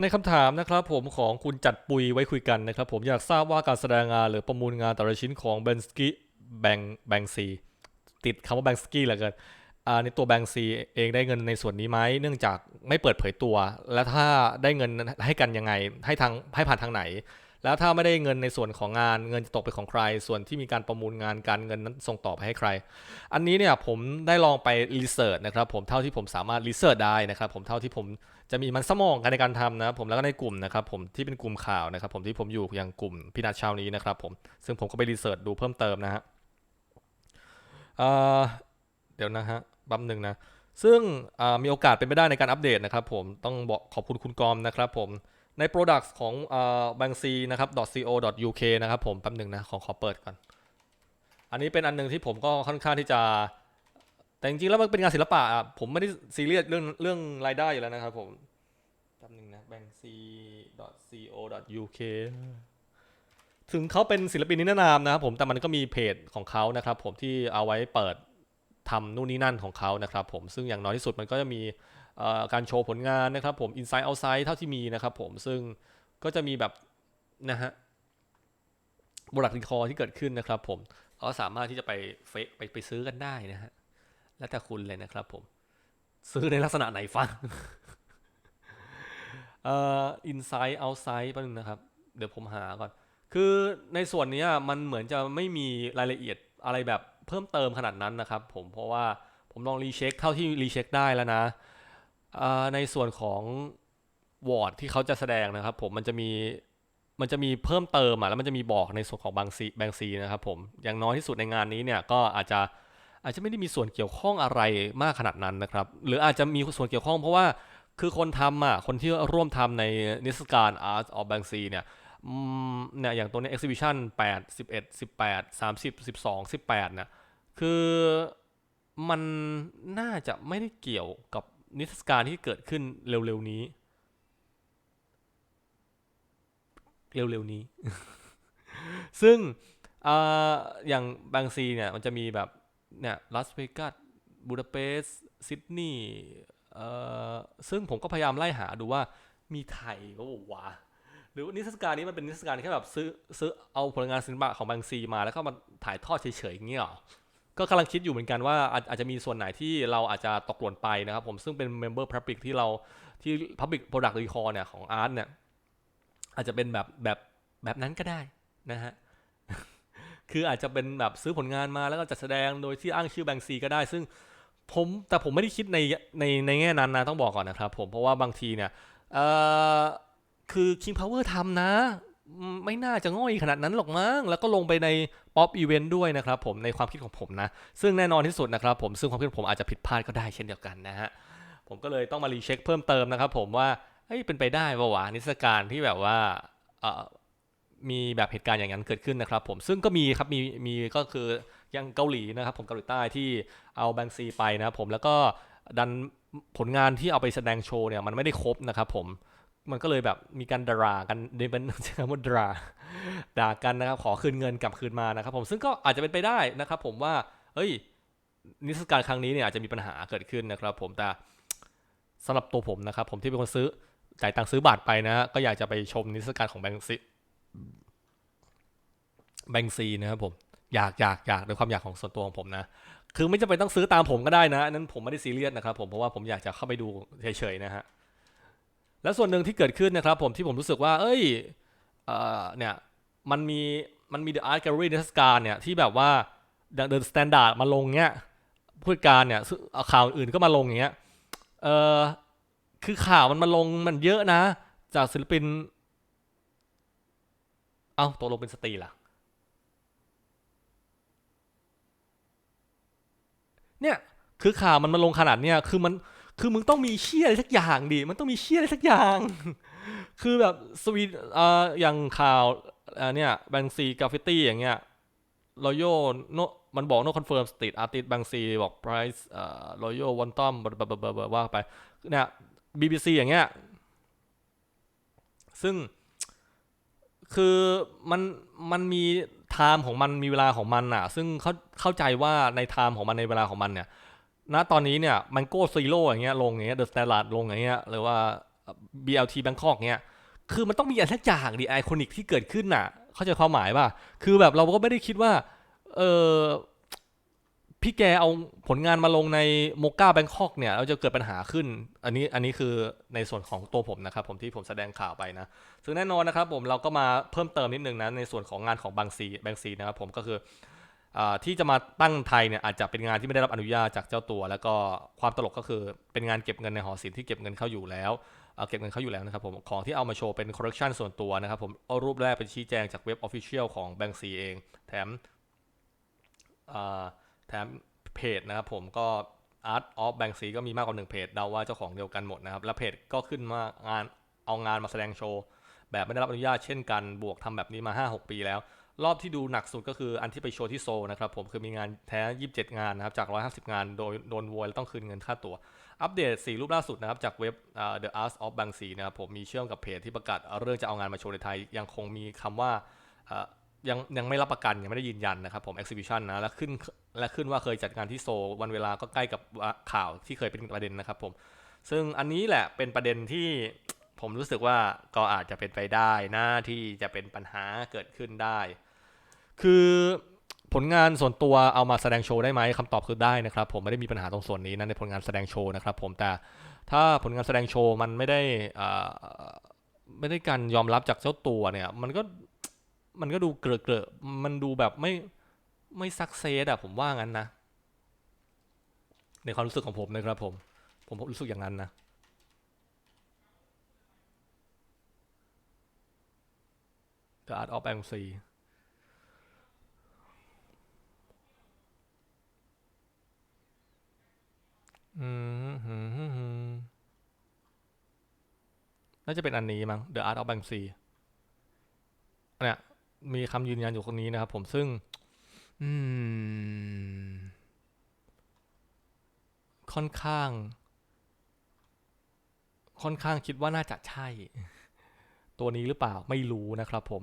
ในคำถามนะครับผมของคุณจัดปุยไว้คุยกันนะครับผมอยากทราบว่าการแสดงงานหรือประมูลงานแต่ละชิ้นของเบนสกี้แบงแบงซีติดคำว่าแบงสกี้เหลือเกินในตัวแบงซีเองได้เงินในส่วนนี้ไหมเนื่องจากไม่เปิดเผยตัว และถ้าได้เงินให้กันยังไงให้ทางให้ผ่านทางไหน แล้วถ้าไม่ได้เงินในส่วนของงานเงินจะตกไปนของใคร ส่วนที่มีการประมูลงานการเงินนั้นส่งต่อไปให้ใคร อันนี้เนี่ยผมได้ลองไปรีเสิร์ชนะครับผมเท่าที่ผมสามารถรีเสิร์ชได้นะครับผมเท่าที่ผมจะมีมันสมองกันในการทำนะครับผมแล้วก็ในกลุ่มนะครับผมที่เป็นกลุ่มข่าวนะครับผมที่ผมอยู่อย่างกลุ่มพินาศเช้านี้นะครับผมซึ่งผมก็ไปรีเสิร์ชดูเพิ่มเติมนะฮะเเดี๋ยวนะฮะแป๊บหนึ่งนะซึ่งมีโอกาสเป็นไปได้ในการอัปเดตนะครับผมต้องบอกขอบคุณคุณกอมนะครับผม ใน Products ของอ่า b a n k s y นะครับ .co.uk นะครับผมแป๊บหนึ่งนะขอขอเปิดก่อน อันนี้เป็นอันหนึงที่ผมก็ค่อนข้างที่จะ แต่จริงๆแล้วมันเป็นงานศิลปะอะผมไม่ได้ซีเรียสเรื่องเรื่องรายได้อยู่แล้วนะครับผมแป๊บหนึ่งนะ banksy.co.uk ถึงเขาเป็นศิลปินนิรนามนะครับผมแต่มันก็มีเพจของเขานะครับผมที่เอาไว้เปิดทำนู่นนี่นั่นของเขานะครับผมซึ่งอย่างน้อยที่สุดมันก็จะมี การโชว์ผลงานนะครับผม inside outside เท่าที่มีนะครับผมซึ่งก็จะมีแบบนะฮะบรักรีคอที่เกิดขึ้นนะครับผมก็สามารถที่จะไปเฟซไปไปซื้อกันได้นะฮะแล้วแต่คุณเลยนะครับผม ซื้อในลักษณะไหนฟังเอ่อ inside outside แป๊บนึงนะครับ เดี๋ยวผมหาก่อน คือในส่วนนี้มันเหมือนจะไม่มีรายละเอียดอะไรแบบเพิ่มเติมขนาดนั้นนะครับผมเพราะว่าผมลองรีเช็คเท่าที่รีเช็คได้แล้วนะ ในส่วนของวอร์ดที่เขาจะแสดงนะครับ ผมมันจะมีมันจะมีเพิ่มเติมอะแล้วมันจะมีบอกในส่วนของบางซีแบงซีนะครับผมอย่างน้อยที่สุดในงานนี้เนี่ยก็อาจจะอาจจะไม่ได้มีส่วนเกี่ยวข้องอะไรมากขนาดนั้นนะครับ หรืออาจจะมีส่วนเกี่ยวข้องเพราะว่าคือคนทำอะคนที่ร่วมทำในนิทรรศการ Art of Banksy เนี่ยเนี่ยอย่างตัวเนี้ exhibition 8 11 18 30 12 18นี่ยคือมันน่าจะไม่ได้เกี่ยวกับ นิทรรศการที่เกิดขึ้นเร็วๆนี้ เร็วๆนี้ ซึ่งออย่างบางซีเนี่ยมันจะมีแบบเนี่ยลาสเวกัสบูดาเปสต์ซิดนีย์ซึ่งผมก็พยายามไล่หาดูว่ามีไทยก็บอกว่าหรือนิทรรศการนี้มันเป็นนิทรรศการแค่แบบซื้อซื้อเอาผลงานศิลปะของบางซีมาแล้วก็มาถ่ายทอดเฉยๆอย่างเงี้ยหรอ ก็กำลังคิดอยู่เหมือนกันว่าอาจอาจจะมีส่วนไหนที่เราอาจจะตกหล่นไปนะครับผมซึ่งเป็น Member Public ที่เราที่ Public Product Recall เนี่ยของ Art เนี่ยอาจจะเป็นแบบแบบแบบนั้นก็ได้นะฮะคืออาจจะเป็นแบบซื้อผลงานมาแล้วก็จัดแสดงโดยที่อ้างชื่อแบงซีก็ได้ ซึ่งผมแต่ผมไม่ได้คิดในในในแง่นั้นนะต้องบอกก่อนนะครับผมเพราะว่าบางทีเนี่ยเอ่อคือ King Power ทำนะ ไม่น่าจะง่อยขนาดนั้นหรอกมั้ง แล้วก็ลงไปในป๊อปอีเวนต์ด้วยนะครับผมในความคิดของผมนะ ซึ่งแน่นอนที่สุดนะครับผมซึ่งความคิดผมอาจจะผิดพลาดก็ได้เช่นเดียวกันนะฮะ ผมก็เลยต้องมารีเช็คเพิ่มเติมนะครับผมว่าเฮ้ยเป็นไปได้ปะวะนิทรรศการที่แบบว่าเอ่อมีแบบเหตุการณ์อย่างนั้นเกิดขึ้นนะครับผมซึ่งก็มีครับมีมีก็คือยังเกาหลีนะครับผมเกาหลีใต้ที่เอาแบงซีไปนะครับผมแล้วก็ดันผลงานที่เอาไปแสดงโชว์เนี่ยมันไม่ได้ครบนะครับผม มันก็เลยแบบมีการด่ากันเดเป็นใช้คำว่าด่าด่ากันนะครับ ขอคืนเงินกลับคืนมานะครับ ผมซึ่งก็อาจจะเป็นไปได้นะครับ ผมว่า เอ้ย นิทรรศการครั้งนี้เนี่ยอาจจะมีปัญหาเกิดขึ้นนะครับ ผมแต่สำหรับตัวผมนะครับ ผมที่เป็นคนซื้อจ่ายตังค์ซื้อบัตรไปนะ ก็อยากจะไปชมนิทรรศการของแบงค์ซีแบงค์ซีนะครับผมอยากอยากอยากโดยความอยากของส่วนตัวของผมนะ คือไม่จำเป็นต้องซื้อตามผมก็ได้นะนนั้นผมไม่ได้ซีเรียสนะครับ ผมเพราะว่าผมอยากจะเข้าไปดูเฉยๆนะฮะ แล้วส่วนหนึ่งที่เกิดขึ้นนะครับผมที่ผมรู้สึกว่า เอ้ยเอ่อเนี่ยมันมีมันมี The Art Gallery นิทรรศการเนี่ยที่แบบว่าเดินสแตนดาร์ดมาลงเนี้ยผู้การเนี่ยข่าวอื่นก็มาลงอย่างเงี้ยเออคือข่าวมันมาลงมันเยอะนะ จากศิลปิน เอ้าตกลงเป็นสตรีล่ะ เนี่ย คือข่าวมันมาลงขนาดเนี้ยคือมัน คือมึงต้องมีเชี่ยอะไรสักอย่างดิมันต้องมีเชี่ยอะไรสักอย่าง คือแบบสวีดอ่ออย่างข่าวอ่าเนี่ยแบงซีกราฟิตี้อย่างเงี้ยรอยัลโนมันบอกโนคอนเฟิร์มสตรีทอาร์ติสแบงซีบอกไพรซ์เอ่อรอยัลวันตอมบบบบบว่าไปเนี่ย BBC อย่างเงี้ย ซึ่งคือมันมันมีไทม์ของมันมีเวลาของมันอะ ซึ่งเขาเข้าใจว่าในไทม์ของมันในเวลาของมันเนี่ย ณตอนนี้เนี่ยมันโก้ซีโร่อย่างเงี้ยลงอย่างเงี้ยเดอะสแตนดาร์ดลงอย่างเงี้ยหรือว่าเ BLT Bangkok เนี่ยคือมันต้องมีอะไรสักอย่างดิไอคอนิกที่เกิดขึ้นน่ะ เข้าใจความหมายป่ะ คือแบบเราก็ไม่ได้คิดว่า เออพี่แกเอาผลงานมาลงในโมก้าแบงคอกเนี่ยเราจะเกิดปัญหาขึ้น อันนี้อันนี้คือในส่วนของตัวผมนะครับ ผมที่ผมแสดงข่าวไปนะ ซึ่งแน่นอนนะครับผมเราก็มาเพิ่มเติมนิดนึงนะในส่วนของงานของบางซีแบงซีนะครับผมก็คือ ที่จะมาตั้งไทยเนี่ยอาจจะเป็นงานที่ไม่ได้รับอนุญาตจากเจ้าตัว แล้วก็ความตลกก็คือเป็นงานเก็บเงินในหอศิลป์ที่เก็บเงินเข้าอยู่แล้วเเก็บเงินเข้าอยู่แล้วนะครับผมของที่เอามาโชว์เป็นคอลเลคชันส่วนตัวนะครับผมเอารูปแรกเป็นชี้แจงจากเว็บออฟฟิเชียลของแบงซีเอง แถมแถมเพจนะครับผมก็ Art of b a n k s y ก็มีมากกว่าหนึ่งเพจเดาว่าเจ้าของเดียวกันหมดนะครับ และเพจก็ขึ้นมางานเอางานมาแสดงโชว์ แบบไม่ได้รับอนุญาตเช่นกันบวกทำแบบนี้มา 5-6 ปีแล้ว รอบที่ดูหนักสุดก็คืออันที่ไปโชว์ที่โซนะครับผมคือมีงานแท้ 27 งานนะครับจาก 150 งานโดยโดนโวยและต้องคืนเงินค่าตัว อัปเดต 4 รูปล่าสุดนะครับจากเว็บ The Art of Banksy นะครับผมมีเชื่อมกับเพจที่ประกาศเรื่องจะเอางานมาโชว์ในไทย ยังคงมีคำว่าอ่ายังยังไม่รับประกันยังไม่ได้ยืนยันนะครับผม exhibition นะและขึ้นและขึ้นว่าเคยจัดงานที่โซวันเวลาก็ใกล้กับข่าวที่เคยเป็นประเด็นนะครับผมซึ่งอันนี้แหละเป็นประเด็นที่ผมรู้สึกว่าก็อาจจะเป็นไปได้นะที่จะเป็นปัญหาเกิดขึ้นได้ คือผลงานส่วนตัวเอามาแสดงโชว์ได้ไหมคำตอบคือได้นะครับ ผมไม่ได้มีปัญหาตรงส่วนนี้นะในผลงานแสดงโชว์นะครับ ผมแต่ถ้าผลงานแสดงโชว์มันไม่ได้อ่าไม่ได้การยอมรับจากเจ้าตัวเนี่ย มันก็มันก็ดูเกลอะเกลอะมันดูแบบไม่ไม่ซักเซสอะผมว่างั้นนะ ในความรู้สึกของผมนะครับ ผม ผมรู้สึกอย่างนั้นนะ The Art of Banksy อื มหืมหืมหืมน่าจะเป็นอันนี้มั้ง The Art of Banksy เนี่ยมีคำยืนยันอยู่ตรงนี้นะครับผมซึ่ง อืม ค่อนข้าง ค่อนข้างคิดว่าน่าจะใช่ ตัวนี้หรือเปล่าไม่รู้นะครับผม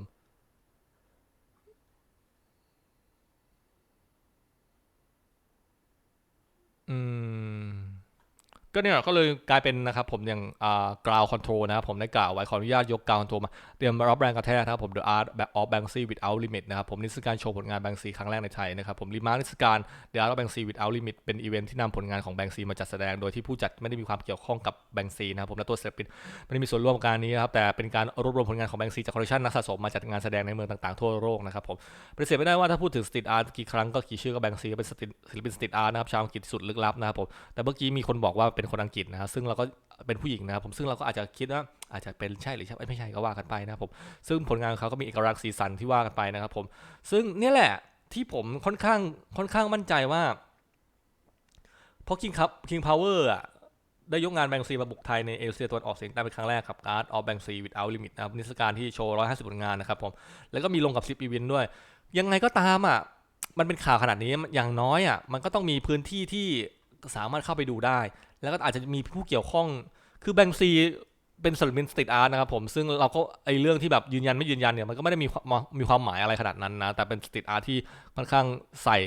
อืม ก็เนี่ยก็เลยกลายเป็นนะครับผมอย่างอ่ากราวคอนโทรลนะครับผมได้กล่าวไว้ขออนุญาตยกกราวคอนโทรลมา เตรียมรับแรงกระแทกนะครับผม The Art of Banksy Without Limit นะครับผมนิทรรศการโชว์ผลงาน Banksy ครั้งแรกในไทยนะครับผมรีมาร์นิทรรศการ The Art of Banksy Without Limit เป็นอีเวนท์ที่นำผลงานของ Banksy มาจัดแสดง โดยที่ผู้จัดไม่ได้มีความเกี่ยวข้องกับ Banksy นะครับผมและตัวศิลปินไม่ได้มีส่วนร่วมกับการนี้นะครับแต่เป็นการรวบรวมผลงานของ Banksy จากคอลเลคชันนักสะสมมาจัดงานแสดงในเมืองต่างๆทั่วโลกนะครับผมปฏิเสธไม่ได้ว่าถ้าพูดถึงสตรีทอาร์ตกี่ครั้งก็กี่ชื่อก็ Banksy ก็เป็นศิลปินสตรีทอาร์ตนะครับชาวอังกฤษสุดลึกลับนะครับผมแต่เมื่อกี้มีคนบอกว่าเป็นคนอังกฤษนะครับซึ่งเราก็เป็นผู้หญิงนะครับผมซึ่งเราก็อาจจะคิดว่าอาจจะเป็นใช่หรือใช่ไม่ใช่ก็ว่ากันไปนะครับผมซึ่งผลงานของเขาก็มีเอกลักษณ์สีสันที่ว่ากันไปนะครับผมซึ่งนี่แหละที่ผมค่อนข้างค่อนข้างมั่นใจว่าเพราะ King ครับ King Power อะได้ยกงานแบงซีมาบุกไทยในเอเชียตะวันออกเฉียงใต้เป็นครั้งแรกครับ Art of Banksy Without Limit นะครับนิทรรศการที่โชว์ 150 ผลงานนะครับผม แล้วก็มีลงกับ 10 อีเวนต์ด้วย ยังไงก็ตามอะ มันเป็นข่าวขนาดนี้อย่างน้อยอะ มันก็ต้องมีพื้นที่ที่สามารถเข้าไปดูได้ แล้วก็อาจจะมีผู้เกี่ยวข้อง คือแบงซีเป็นศิลปินสตรีทอาร์ตนะครับผมซึ่งเราก็ไอเรื่องที่แบบยืนยันไม่ยืนยันเนี่ยมันก็ไม่ได้มีมีความหมายอะไรขนาดนั้นนะแต่เป็นสตรีทอาร์ตที่ค่อนข้างใส่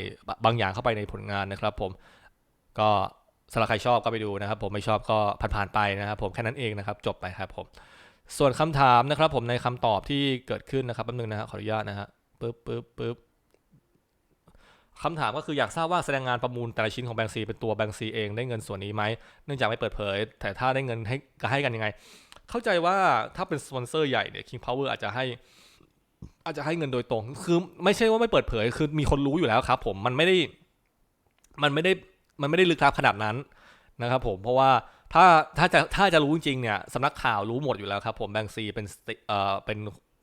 บางอย่างเข้าไปในผลงานนะครับ ผมก็สำหรับใครชอบก็ไปดูนะครับ ผมไม่ชอบก็ผ่านๆไปนะครับ ผมแค่นั้นเองนะครับ จบไปครับผมส่วนคำถามนะครับ ผมในคำตอบที่เกิดขึ้นนะครับแป๊บนึงนะฮะขออนุญาตนะฮะปึ๊บปึ๊บปึ๊บ คำถามก็คืออยากทราบว่าแสดงงานประมูลแต่ละชิ้นของแบงซีเป็นตัวแบงซีเองได้เงินส่วนนี้ไหมเนื่องจากไม่เปิดเผย แต่ถ้าได้เงินให้ก็ให้กันยังไง เข้าใจว่าถ้าเป็นสปอนเซอร์ใหญ่เนี่ย King Power อาจจะให้อาจจะให้เงินโดยตรง คือไม่ใช่ว่าไม่เปิดเผย คือมีคนรู้อยู่แล้วครับ ผมมันไม่ได้มันไม่ได้มันไม่ได้ลึกลับขนาดนั้นนะครับผมเพราะว่าถ้าถ้าจะถ้าจะรู้จริงเนี่ยสำนักข่าวรู้หมดอยู่แล้วครับผมแบงซีเป็นเอ่อเป็น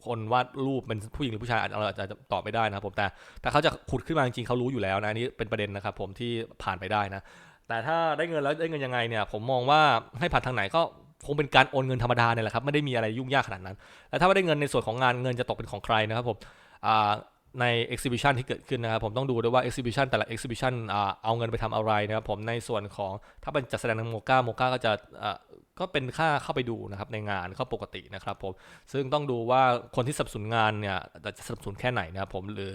คนวาดรูปเป็นผู้หญิงหรือผู้ชายอาจจะตอบไม่ได้นะครับผมแต่แต่เขาจะขุดขึ้นมาจริงๆเขารู้อยู่แล้วนะอันนี้เป็นประเด็นนะครับผมที่ผ่านไปได้นะ แต่ถ้าได้เงินแล้วได้เงินยังไงเนี่ย ผมมองว่าให้ผ่านทางไหนก็คงเป็นการโอนเงินธรรมดาเนี่ยแหละครับไม่ได้มีอะไรยุ่งยากขนาดนั้น แล้วถ้าไม่ได้เงินในส่วนของงานเงินจะตกเป็นของใครนะครับผม ใน exhibition ที่เกิดขึ้นนะครับ ผมต้องดูด้วยว่า exhibition แต่ละ exhibition เอาเงินไปทำอะไรนะครับ ผมในส่วนของถ้าเป็นจัดแสดงในโมกาโมกาก็จะก็เป็นค่าเข้าไปดูนะครับในงานเข้าปกตินะครับผมซึ่งต้องดูว่าคนที่สนับสนุนงานเนี่ยจะสนับสนุนแค่ไหนนะครับผมหรือ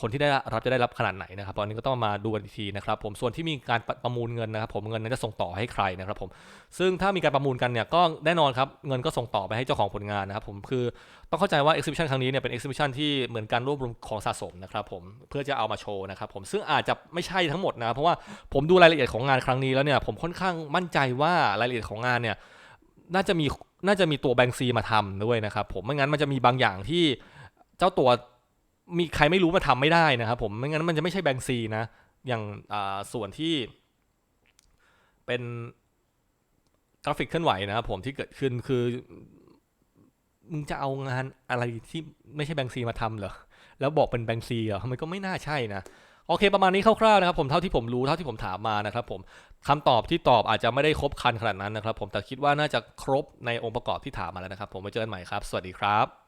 คนที่ได้รับจะได้รับขนาดไหนนะครับตอนนี้ก็ต้องมาดูกันอีกทีนะครับผมส่วนที่มีการประประมูลเงินนะครับ ผมเงินนั้นจะส่งต่อให้ใครนะครับผมซึ่งถ้ามีการประมูลกันเนี่ยก็แน่นอนครับเงินก็ส่งต่อไปให้เจ้าของผลงานนะครับผมคือต้องเข้าใจว่า exhibition ครั้งนี้เนี่ยเป็น exhibition ที่เหมือนการรวบรวมของสะสมนะครับผมเพื่อจะเอามาโชว์นะครับผมซึ่งอาจจะไม่ใช่ทั้งหมดนะครับเพราะว่าผมดูรายละเอียดของงานครั้งนี้แล้วเนี่ยผมค่อนข้างมั่นใจว่ารายละเอียดของงานเนี่ยน่าจะมีน่าจะมีตัวแบงซีมาทำด้วยนะครับผมไม่งั้นมันจะมีบางอย่างที่เจ้าตัว มีใครไม่รู้มาทำไม่ได้นะครับผมไม่งั้นมันจะไม่ใช่แบงซีนะ อย่างส่วนที่เป็นกราฟิกเคลื่อนไหวนะครับผมที่เกิดขึ้นคือมึงจะเอางานอะไรที่ไม่ใช่แบงซีมาทำเหรอ แล้วบอกเป็นแบงซีเหรอมันก็ไม่น่าใช่นะ โอเค ประมาณนี้คร่าวๆนะครับผมเท่าที่ผมรู้เท่าที่ผมถามมานะครับผมคำตอบที่ตอบอาจจะไม่ได้ครบคันขนาดนั้นนะครับผมแต่คิดว่าน่าจะครบในองค์ประกอบที่ถามมาแล้วนะครับ ผมไปเจอกันใหม่ครับ สวัสดีครับ